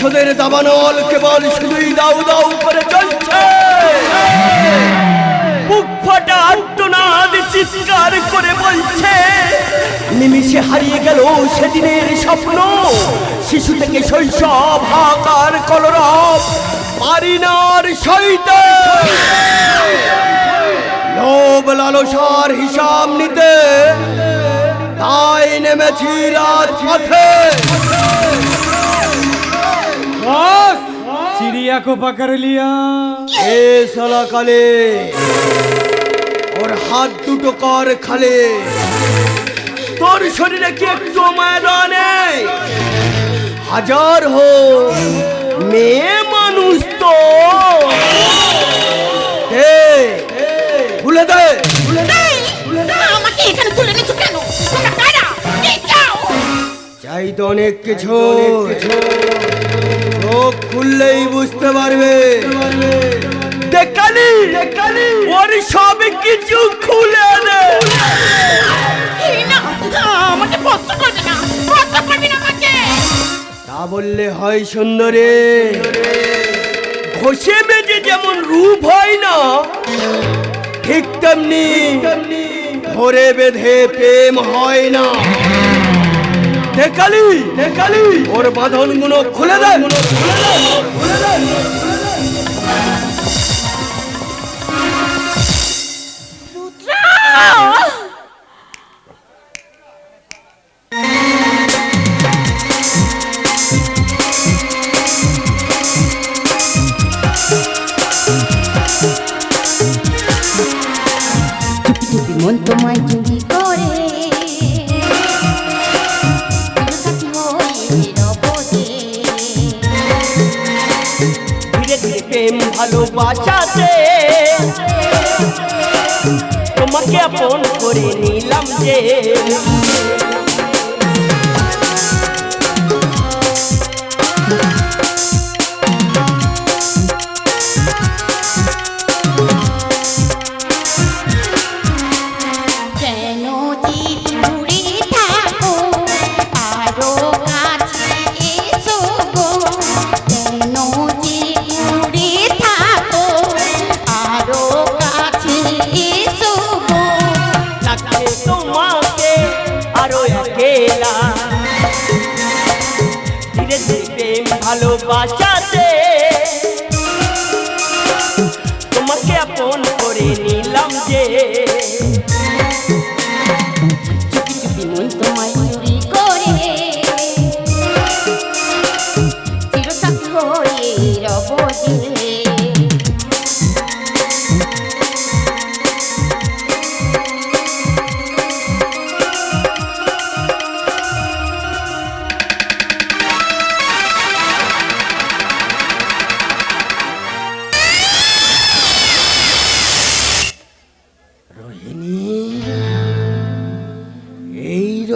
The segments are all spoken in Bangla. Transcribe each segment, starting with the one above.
প্রতিশোধের দাবানল কেবল শুধুই দাউ দাউ করে চলছে। বুক ফাটা আর্তনাদ চিৎকার করে বলছে নিমিষে হারিয়ে গেল সেদিনের স্বপ্ন। শিশু থেকে শৈশব হাকার কলরব পারিনার সইতে লোভ লালসার হিসাব নিতে তাই নেমেছি রাত পথে बॉस चिड़िया को पकड़ लिया এ সালা কালে ওর হাত দুটো কর খালে তোর শরীরে কি একটু মায়া নেই হাজার হো মেয়ে মানুষ তো দে খুলে দে খুলে দে আমাকে এখানে তুলে নিচ্ছ কেন তোমরা কারা কে যাও চাই তো অনেক কিছু চোখ খুললেই বুঝতে পারবে। দেখালি ওর সব কিছু খুলে দে। আমাকে স্পর্শ করবে না স্পর্শ করবে না আমাকে। তা বললে হয় সুন্দরে। ঘষে বেজে যেমন রূপ হয় না ঠিক তেমনি ধরে বেঁধে প্রেম হয় না। দেখালি দেখালি ওর বাঁধনগুলো খুলে দেয়। খুলে দেয় চুপি ভালোবাসাতে তোমাকে আপন করে নিলাম যে। একেলা ধীরে ধীরে প্রেম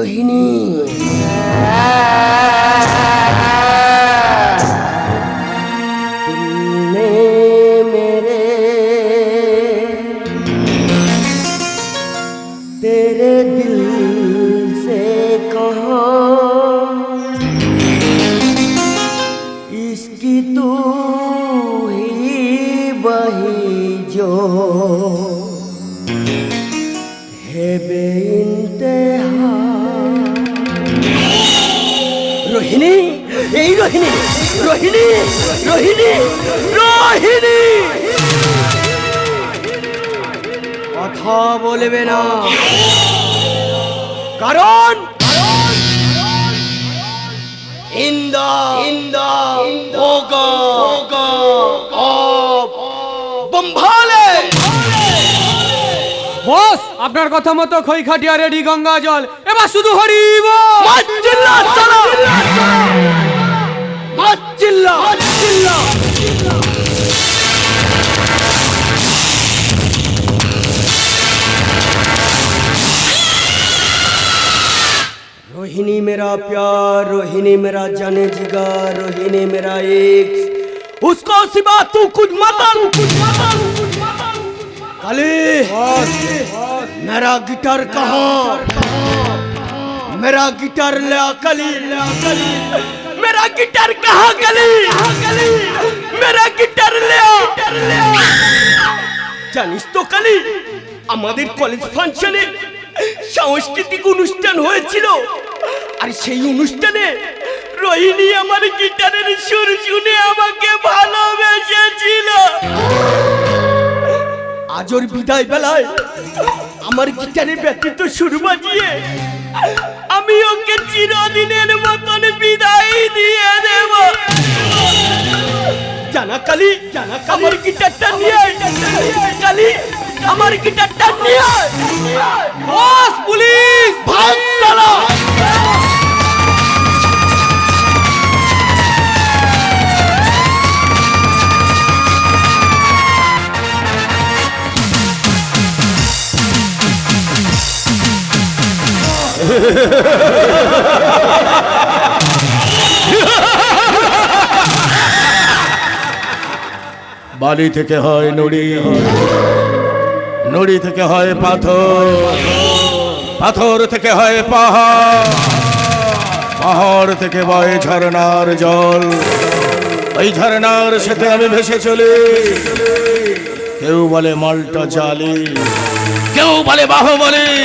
রোহিণী রোহিণী রোহিণী। কথা বলবে না। কারণ ইন্দা ইন্দা ওগা ওগা অব বম্ভালে বস আপনার কথা মতো খই খাটিয়া রেডি গঙ্গা জল। এবার শুধু হরিব। हाथ चिल्ला हाथ चिल्ला रोहिणी मेरा प्यार, रोहिणी मेरा जाने जिगा रोहिणी मेरा एक। उसको सिवा तू कुछ माता मत कुछ कली, मेरा गिटार कहाँ? मेरा गिटार ले अकली ले अकली मेरा गिटार कहाँ गली मेरा गिटार ले आओ জানিস তো কালি আমাদের কলেজ ফাংশনে সাংস্কৃতিক অনুষ্ঠান হয়েছিল আর সেই অনুষ্ঠানে রোহিণী আমার গিটারের সুর শুনে আমাকে ভালোবেসেছিল আজ ওর বিদায় বেলায় আমার গিটারের ব্যতীত সুর বাজিয়ে আমি ওকে চিরদিনের মতন বিদায় দিয়ে দেব। জানা কালি, জানা আমার গিটারটা নিয়ে। কালি, আমার গিটারটা নিয়ে পুলিশ। ভাগ সালা। বালি থেকে হয় নুড়ি। নুড়ি থেকে হয় পাথর। পাথর থেকে হয় পাহাড়। পাহাড় থেকে বয় ঝর্ণার জল। ওই ঝর্ণার সাথে আমি ভেসে চলি। কেউ বলে মালটা জালি। কেউ বলে বাহুবলি।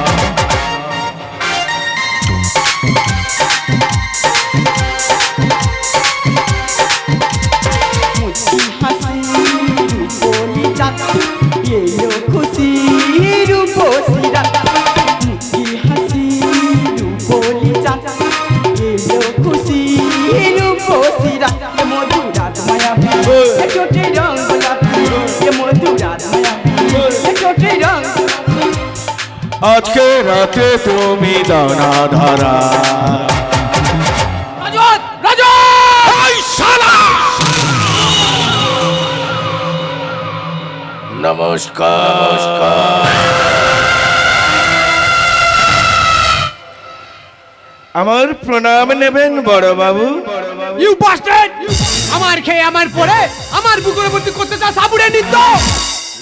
বসিরা মুখে হাসি রূপলি চাচা এলো খুশি রূপসিরা এ মধুরাত মায়াবী এ চোটে রং গোলাপি এ মধুরাত মায়াবী এ চোটে রং আজকে রাতে তুমি দানা ধারা নমস্কার। আমার প্রণাম নেবেন বড় বাবু ইউ বাস্টার্ড আমার খেয়ে আমার পরে আমার বুকের ভর্তি করতে চা সাবুরে নিত্য?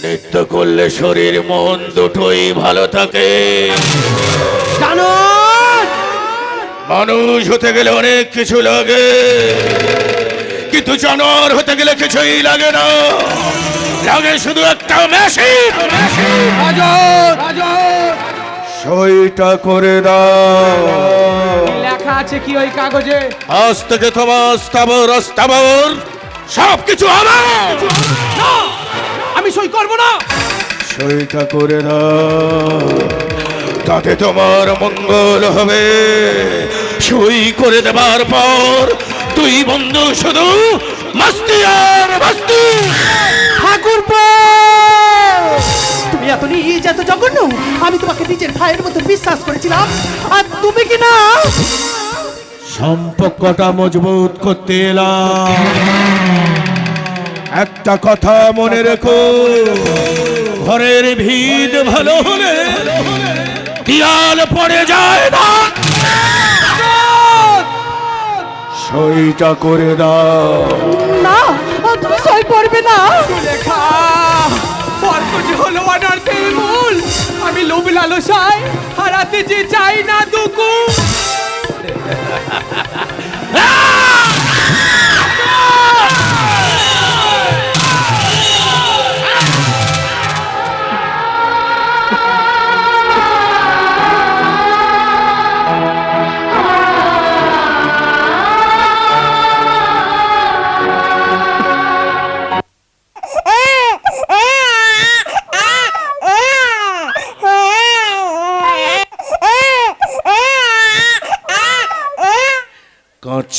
নৃত্য করলে শরীর মন দুটোই ভালো থাকে। জানো? মানুষ হতে গেলে অনেক কিছু লাগে। কিন্তু জানোয়ার হতে গেলে কিছুই লাগে না। লাগে শুধু একটা মেশিন। সইটা করে দাও। লেখা আছে কি ওই কাগজে? আজ থেকে তোমার স্থাবর অস্থাবর সব কিছু আমার আমি সই করব না। সইটা করে দাও। তাতে তোমার মঙ্গল হবে। সই করে দেবার পর তুই বন্ধু শুধু মস্তি আর মস্তি। তুমি নিজ জঘন্য? আমি তোমাকে নিজের ভাইয়ের মতো বিশ্বাস করেছিলাম। আর তুমি কি না? সম্পর্কটা মজবুত করতে এলাম। একটা কথা মনে রেখো। ঘরের ভিত ভালো হলে দিয়াল পড়ে যায় না। সইটা করে দাও। না তুমি সই করবে না। লেখা। লালসায় হারাতে যে চাই না দুকু।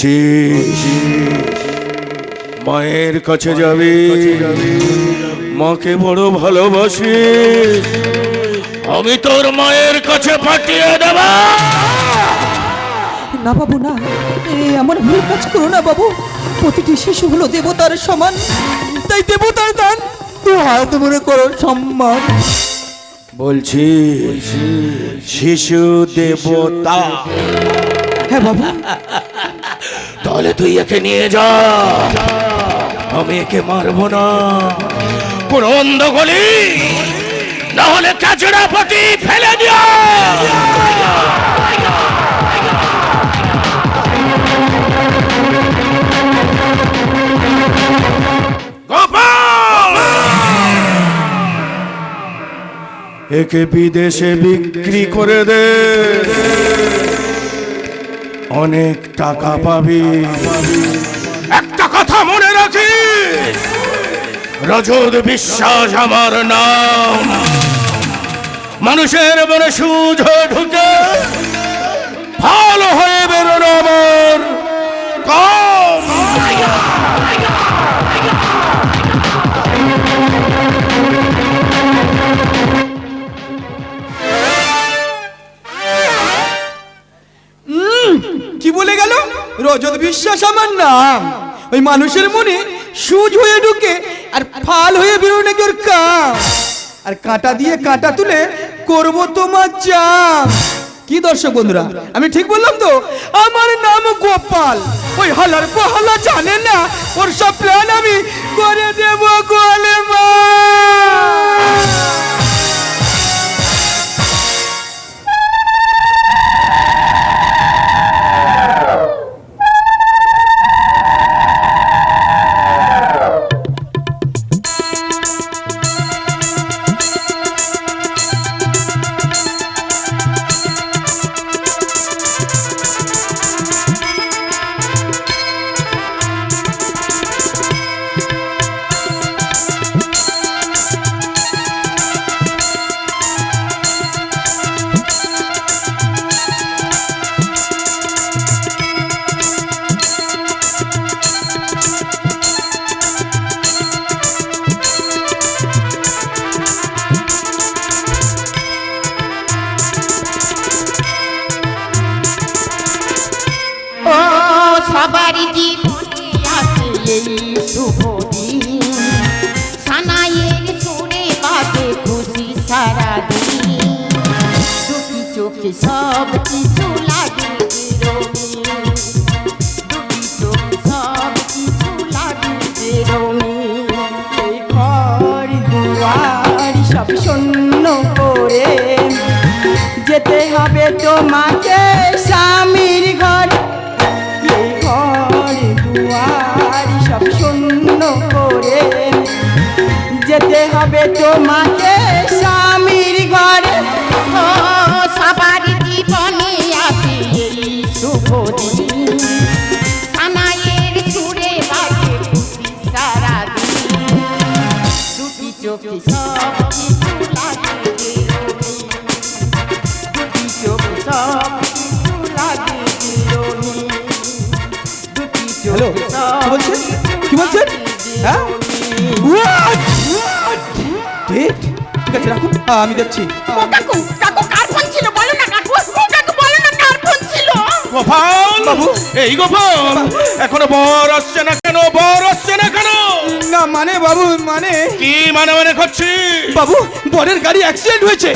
বলছিস মায়ের কাছে যাবি মাকে বড় ভালোবাসি। আমি তোর মায়ের কাছে পাঠিয়ে দেব। না বাবু না। এমন ভুল কাজ করো না বাবু। প্রতিটি শিশু হলো দেবতার সমান। তাই দেবতার দান তো হাত মনে করো সম্মান। বলছি। শিশু দেবতা। হ্যাঁ বাবু। তাহলে তুই একে নিয়ে যা। আমি একে মারবো না। কোন অন্ধ গলি না হলে কাজড়া পটি ফেলে! একে বিদেশে বিক্রি করে দে। অনেক টাকা পাবি। একটা কথা মনে রাখি রজত বিশ্বাস আমার নাম। মানুষের মনে সুজ ঢুকে, ভালো হয়ে বেরোনো আমার কম। রজত বিশ্বাস আমার নাম, ওই মানুষের মনে সুজ হয়ে ঢুকে আর ফাল হয়ে বেরোয় নাকি ওর কাম? আর কাঁটা দিয়ে কাঁটা তুলে করব তোমার চাম। কি দর্শক বন্ধুরা, আমি ঠিক বললাম তো? আমার নাম গোপাল। ওই হালার পাহালা জানে না, ওর সব প্ল্যান আমি করে দেব গোলে মা। সব শূন্য করে। যেতে হবে তোমাকে স্বামীর ঘর। এই ঘর, দুয়ার, সব শূন্য করে। যেতে হবে তোমাকে স্বামীর হ্যাঁ? What? ঠিক আছে রাখুন। হ্যাঁ, আমি দেখছি কাকু কাকু কার ফোন ছিল বলো না কাকু। কাকু বলো না কার ফোন ছিল। গোপাল! বাবু। এই গোপাল! এখনও বর আসছে না কেন? বর আসছে না কেন? না মানে বাবু মানে কি মানে মানে করছি? বাবু বরের গাড়ি অ্যাক্সিডেন্ট হয়েছে।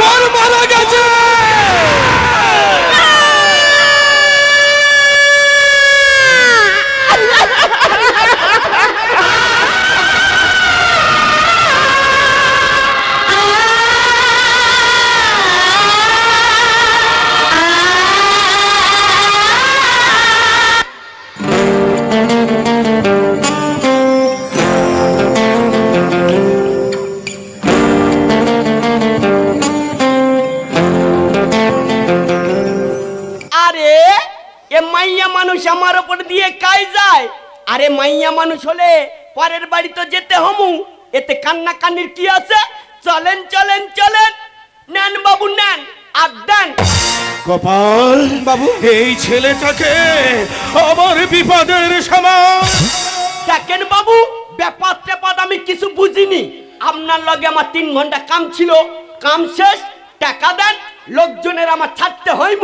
বর মারা গেছে! মাইয়া মানুষ হলে পরের বাড়ি তো যেতে হমু? এতে কান্না কান্নির কি আছে? চলেন চলেন চলেন। নেন বাবু নেন। আর দেন। গোপাল বাবু। এই ছেলেটাকে আমার বিপদের সময়। দেখেন বাবু ব্যাপার ট্যাপার আমি কিছু বুঝিনি। আপনার লগে আমার তিন ঘণ্টা কাম ছিল। কাম শেষ টাকা দেন লোকজনের আমার ছাড়তে হইব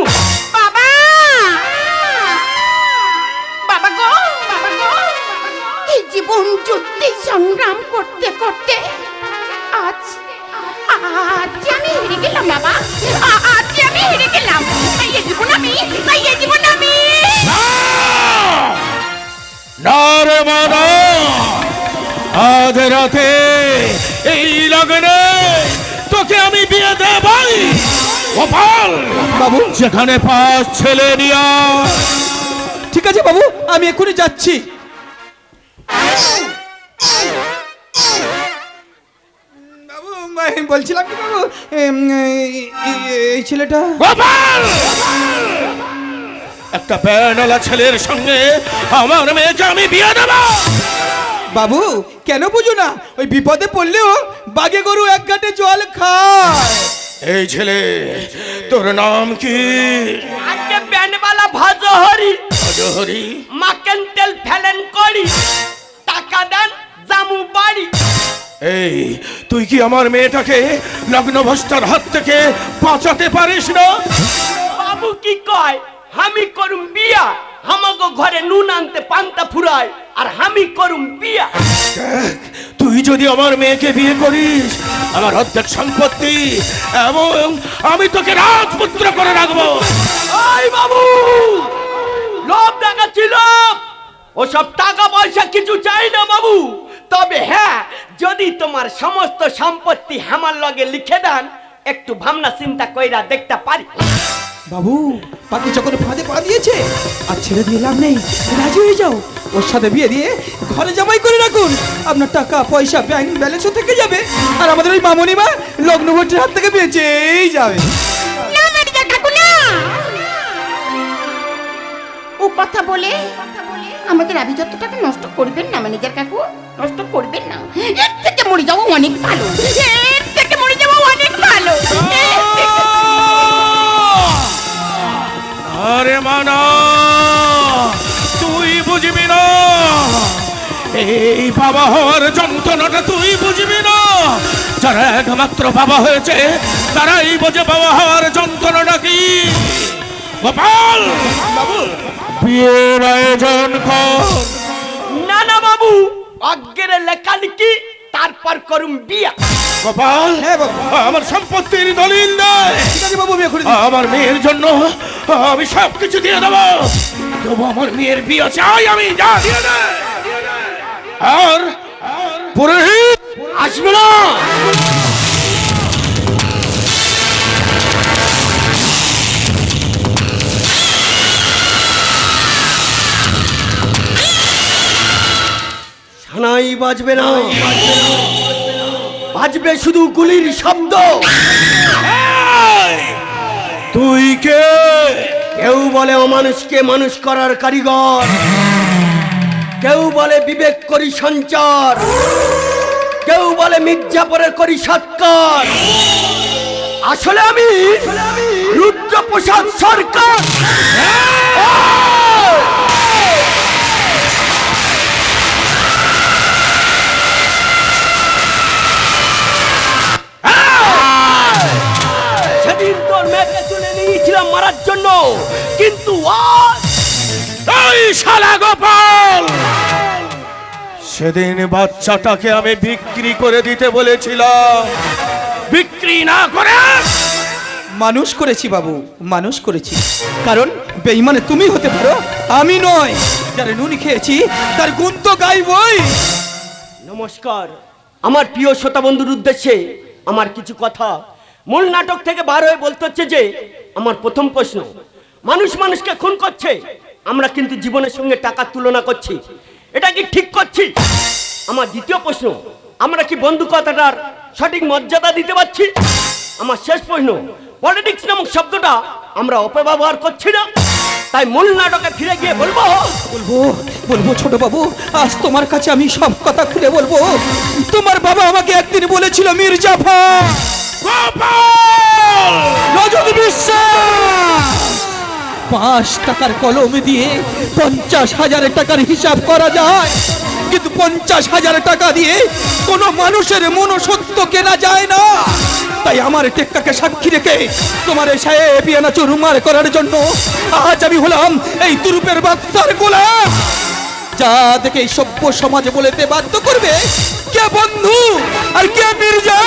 রাতে এই লগ্নে তোকে আমি বিয়ে দেবাই। গোপাল বাবু। যেখানে পাঁচ ছেলে নিয়া। ঠিক আছে বাবু আমি এক্ষুনি যাচ্ছি। বলছিলাম কি বাবু? এই- ছেলেটা? গোপাল! একটা ব্যানওয়ালা ছেলের সঙ্গে আমার মেয়েকে আমি বিয়ে দেব। বাবু কেন বুঝো না? ওই বিপদে পড়লেও বাগে গরু এক ঘাটে জল খায়। এই ছেলে তোর নাম কি? আজকে ব্যান্ডওয়ালা ভাজো হরি হরি মাকেন তেল ফেলেন করি। টাকা দেন জামু বাড়ি। এই তুই কি আমার মেয়েটাকে লগ্নভ্রষ্টার হাত থেকে বাঁচাতে পারিস না? বাবু কি কয়? আমি করুম বিয়া। আমাগো ঘরে নুন আনতে পান্তা ফুরায় আর আমি করুম বিয়া তুই যদি আমার মেয়েকে বিয়ে করিস আমার অর্ধেক সম্পত্তি এবং আমি তোকে রাজপুত্র করে রাখব। ওই বাবু লোভ দেখাচ্ছিল ওসব টাকা পয়সা কিছু চাই না বাবু। তবে হ্যাঁ যদি তোমার সমস্ত সম্পত্তি আমার লগে লিখে দেন একটু ভাবনা চিন্তা কইরা দেখতে পারি। বাবু পাখি যখন ফাঁদে পা দিয়েছে, আর ছেড়ে দিয়ে লাভ নেই, রাজি হয়ে যাও। ওর সাথে বিয়ে দিয়ে ঘরে জামাই করে রাখুন। আপনার টাকা, পয়সা ব্যাংক ব্যালেন্সও থেকে যাবে। আর আমাদের ওই মামনি মা লগ্নভট্টের হাত থেকে বেঁচেই যাবে। ও কথা বলে আমাদের আভিজাত্যটাকে নষ্ট করবেন না ম্যানেজার কাকু, নষ্ট করবেন না। এর থেকে মরে যাওয়া অনেক ভালো। এই বাবা হওয়ার যন্ত্রণাটা তুই বুঝবি না? যারা একমাত্র বাবা হয়েছে তারাই বোঝে বাবা হওয়ার যন্ত্রণাটা কি। গোপাল! বাবু বিয়ের আয়োজন কর। না না বাবু অজ্ঞের লেখালেখি তারপর করুম বিয়া। গোপাল! হ্যাঁ বাবু। আমার সম্পত্তির দলিল আমার মেয়ের জন্য আমি সব কিছু দিয়ে দেবো। তবু আমার মেয়ের বিয়ে চাই আমি যা দিয়ে দে আর পুরোহিত আসবে না। সানাই বাজবে না। বাজবে শুধু গুলির শব্দ। তুই কে? কেউ বলে অমানুষকে মানুষ করার কারিগর। কেউ বলে বিবেক করি সঞ্চার কেউ বলে মির্জাপুরে করি সৎকার। আসলে আমি রুদ্রপ্রসাদ সরকার। সেদিন বাচ্চাটাকে আমি বিক্রি করে দিতে বলেছিলাম। বিক্রি না করে? মানুষ করেছি বাবু মানুষ করেছি। কারণ বেইমানে তুমি হতে পারো আমি নয়। যারা নুন খেয়েছি তার গুণ তো গাইবই। নমস্কার। আমার প্রিয় শ্রোতা বন্ধুর উদ্দেশ্যে আমার কিছু কথা। মূল নাটক থেকে বার হয়ে বলতে হচ্ছে যে আমার প্রথম প্রশ্ন মানুষ মানুষকে খুন করছে আমরা কিন্তু জীবনের সঙ্গে টাকার তুলনা করছি। এটা কি ঠিক করছি? আমার দ্বিতীয় প্রশ্ন আমরা কি বন্ধু কথাটার সঠিক মর্যাদা দিতে পারছি? আমার শেষ প্রশ্ন পলিটিক্স নামক শব্দটা আমরা অপব্যবহার করছি না। তাই মূল নাটকে ফিরে গিয়ে বলব বলব বলব ছোট বাবু আজ তোমার কাছে আমি সব কথা খুলে বলব। তোমার বাবা আমাকে একদিন বলেছিল বল রজত বিশ্বাস পাঁচ টাকার কলম দিয়ে পঞ্চাশ হাজার টাকার হিসাব করা যায়। কিন্তু পঞ্চাশ হাজার টাকা দিয়ে কোনো মানুষের মনসত্ব কেনা যায় না। তাই আমার টেক্কাকে সাক্ষী রেখে তোমার সাহেব ইয়ানা চুরমার করার জন্য আজ আমি হলাম এই তুরুপের বাচ্চার গোলাম। যা দেখে এই সভ্য সমাজে বলেতে বাধ্য করবে কে বন্ধু আর কে মির্জা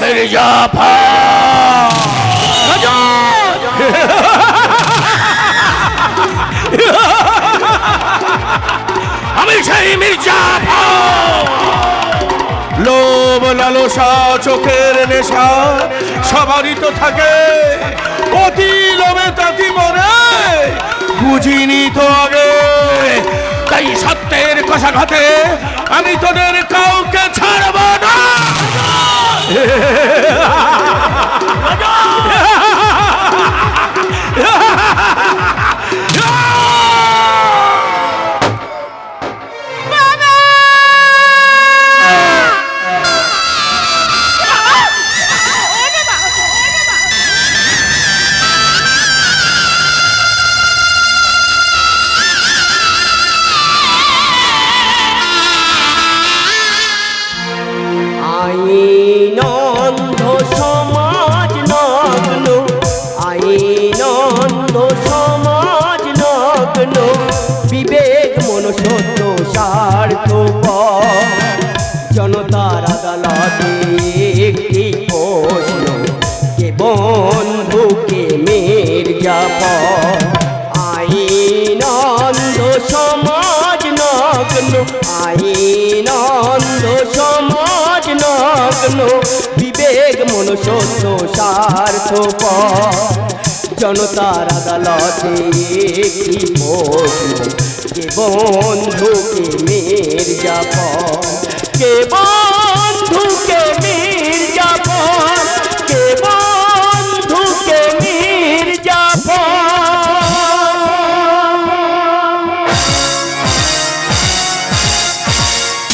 মির্জাফর আমি সেই লোভ লালসা চোখের নেশা সবারই তো থাকে। অতি লোভে তাতি মনে, বুঝিনি তো আগে। তাই সত্যের কষাঘাতে আমি তোদের কাউকে ছাড়ব না। একটি প্রশ্ন, কে বন্ধু কে মির্জাফর আইনন্ধ সমাজ নগ্ন আইনন্ধ সমাজ নগ্ন, বিবেক মনুষ্যত্ব স্বার্থ জনতার আদালতে কি প্রশ্ন, কে বন্ধু কে মির্জাফর কে বন্ধু